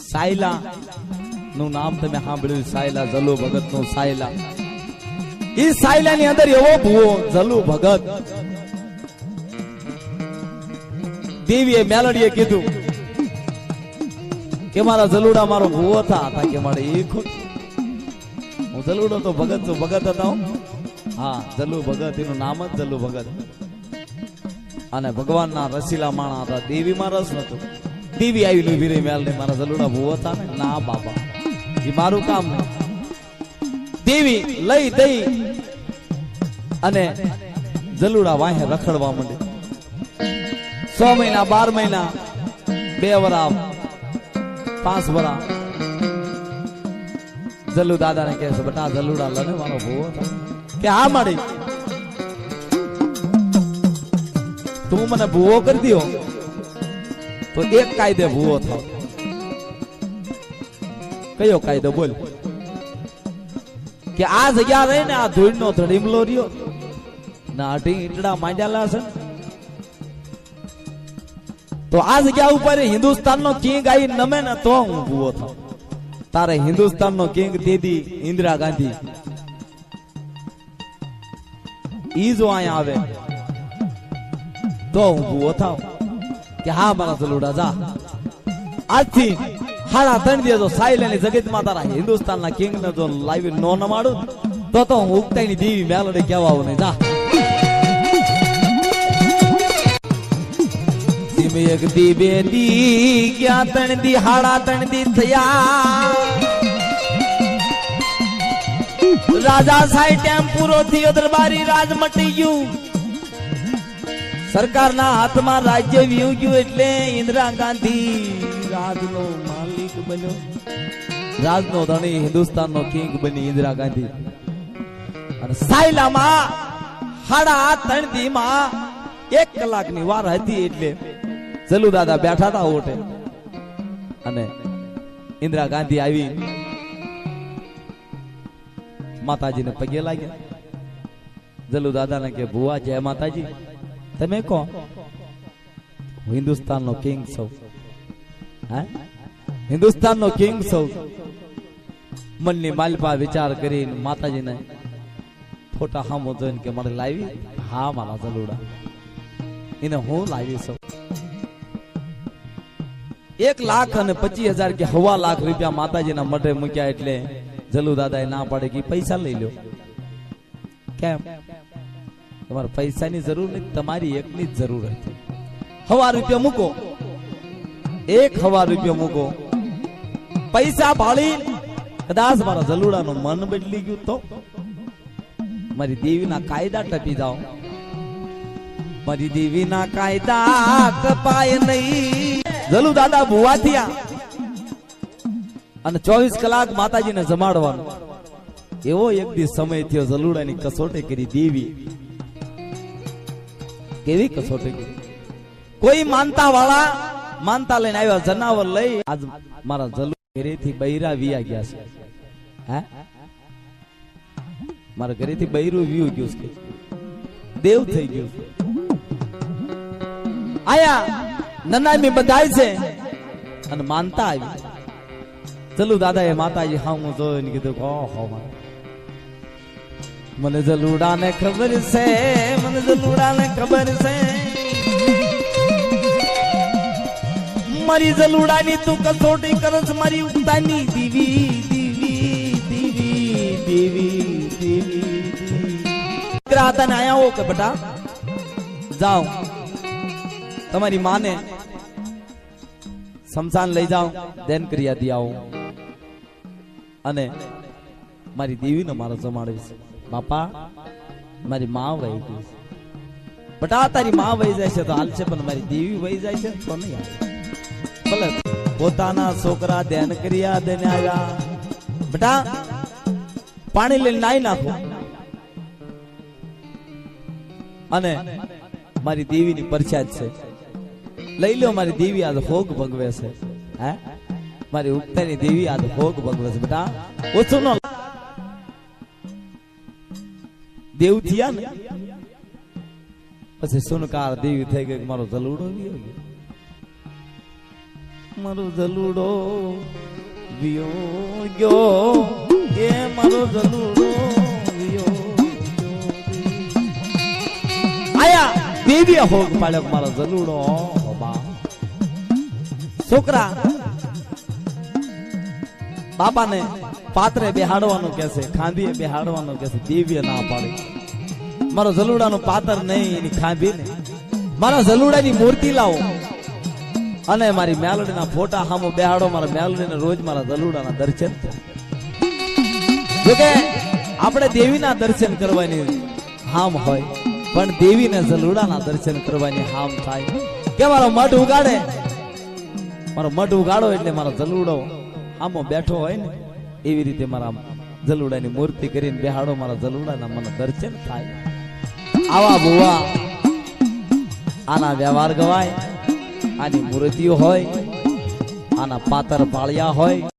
સાયલા નું નામ તમે સાંભળ્યું સાયલા, જલુ ભગતનું સાયલા. એ સાયલા ની અંદર એવો ભૂવો, જલુ ભગત. દેવીએ, મેલડીએ કીધું કે મારા જલુડા મારો ભૂવો હતા કે મારે એ હું જલુડો તો ભગત છું, ભગત હતા હા. જલુ ભગત, એનું નામ જ જલુ ભગત. અને ભગવાનના રસીલા માણા હતા. દેવીમાં રસ નતો દેવી આવી નું વીરે મેલ ને મારા જલુડા ભૂવો હતા ને. ના, બાબા. એ મારું કામ દેવી લઈ દઈ અને જલુડા વાહે રખડવા માંડે. છ મહિના, બાર મહિના, બે વરા, પાંચ વરા. જલ્લુ દાદા ને કહે છે, બટા જલ્લુડા લને મારો ભૂવો કે હા, માડી. તું મને ભૂવો કરી દ્યો. તો એક કાયદે ભૂવો થાવ કયો કાયદો બોલ? કે આ જગ્યા રહી ને આ ધૂળ નો ધડીમલો રહ્યો. ના અઢી ઈંટડા માંડ્યાલા છે. તો આ જગ્યા ઉપર હિન્દુસ્તાન નો કિંગ આવી નમે ને તો હું ભૂવો થાવ તારે હિન્દુસ્તાન નો કિંગ દીદી ઇન્દિરા ગાંધી. ઈ જો અહીંયા આવે, તો હું ભૂવો થાવ. કે હા, મારા ચલુડા જા. આજથી હાડા ત્રણ દિવસ સાયલેની જગતમાં તારા હિન્દુસ્તાનના કિંગ ને જો લાવી નો નમાડું, તો તો હું ઉગતાની દેવી મેલડે કેવા આવું નહીં. જા. એક દી બે દી, ક્યાં ત્રણ દી, હાડા ત્રણ દી થયા. રાજા સાહેબ ટેમ પૂરો થયો દરબારી રાજ મટી ગયું. સરકારના હાથમાં રાજ્ય વ્યુ ગયું એટલે ઇન્દિરા ગાંધી રાજનો માલિક બન્યો. રાજનો ધણી હિન્દુસ્તાનનો કિંગ બની ઇન્દિરા ગાંધી. અને સાયલામાં, હાડા ત્રણ એક કલાકની વાર હતી એટલે જલુ દાદા બેઠા હતા ઓટે. અને ઇન્દિરા ગાંધી આવી. માતાજીને પગે લાગ્યા. જલુ દાદાને કે, ભુવા જય માતાજી. તમે કહો. હું હિન્દુસ્તાનનો કિંગ છું હા? હિન્દુસ્તાનનો કિંગ છું મનની માલપા વિચાર કરીને માતાજીને ફોટા હામો જોઈને કે મને લાવી? હા, મારા જલુડા એને હું લાવી છું એક લાખ અને પચીસ હજાર કે હવા લાખ રૂપિયા માતાજીના મઢે મૂક્યા એટલે જલુ દાદાએ ના પાડે કે પૈસા લઈ લો કેમ? તમારે પૈસાની જરૂર નહીં, તમારી એકની જરૂર હતી. હવા રૂપિયા મૂકો. એક હવા રૂપિયા મૂકો. પૈસા ભાળી. કદાચ મારા જલુડાનું મન બદલી ગયું તો. મારી દેવીના કાયદા ટપી જાઓ. મારી દેવીના કાયદા ટપાય નહીં. જલુ દાદા ભુવા થયા. અને ચોવીસ કલાક માતાજીને જમાડવાનું. એવો એક દિવસ સમય થયો જલુડાની કસોટી કરી દેવી. કેવી કસોટી? કોઈ માનતા વાળા માનતા લઈને આવ્યા, જનાવર લઈ આજ મારા જલુ ઘરેથી બૈરા વિયા ગયા છે. હે? મારા ઘરેથી બૈરું વિયું ગયું છે. દેવ થઈ ગયું આયા, નનામી બધાય છે. અને માનતા આવી. ચલુ દાદા એ માતાજી હા હું જોઈને કીધું ઓહો મને જલુડા ને ખબર છે, મને જલુડા ને ખબર છે. મારી જલુડાની તું કસોટી કરસ, મારી ઉગતાની દીવી દીવી દીવી દીવી દીવી. ગ્રાતા ને આયા હો કે બટા? જાઓ. તમારી માને શમશાન લઈ જાઓ, દેન ક્રિયા દી આવો. અને મારી દેવીને મારો જમાડવી છે. બાપા, મારી માં વહી ગઈ છે. બટા તારી માં વહી જાય છે તો હાલ છે, પણ મારી દેવી વહી જાય છે, તો નહીં આવે. ભલે પોતાના છોકરા ધ્યાન કર્યા દેને આવ્યા બટા, પાણી લઈને નાઈ નાખો. અને મારી દેવીની પરછાદ છે. લઈ લો, મારી દેવી આજ ભોગ ભગવે છે. હે? મારી ઉગતાની દેવી આજ ભોગ ભગવે છે. બેટા, ઓછું નો દેવ થયા ને? પછી સુનકાર દેવી થઈ ગઈ મારો જલુડો વિયો ગયો. મારો જલુડો વિયો ગયો. એ મારો જલુડો વિયો આયા દેવી હોગ પાડ્યો મારો જલુડો બા. છોકરા બાપાને પાત્રે બેહાડવાનું કે છે, ખાંભીએ બેહાડવાનું કે છે, દિવ્ય ના પાડે. મારો જલુડાનું પાત્ર નહીં, એની ખાંભી ને મારા જલુડાની મૂર્તિ લાવો. અને મારી મેલડીના ફોટા સામો બેહાડો, મારા મેલડીને રોજ મારા જલુડાના દર્શન જોકે, આપણે દેવીના દર્શન કરવાની હામ હોય, પણ દેવીને જલુડાના દર્શન કરવાની હામ થાય. કે મારો મઠ ઉગાડે? મારો મઠ ઉગાડો એટલે મારો જલુડો આમો બેઠો હોય ને એવી રીતે મારા જલુડાની મૂર્તિ કરીને બેહાડો, મારા જલુડાના મને દર્શન થાય. આવા બુવા, આના વ્યવહાર ગવાય, આની મૂર્તિઓ હોય, આના પાતર પાળિયા હોય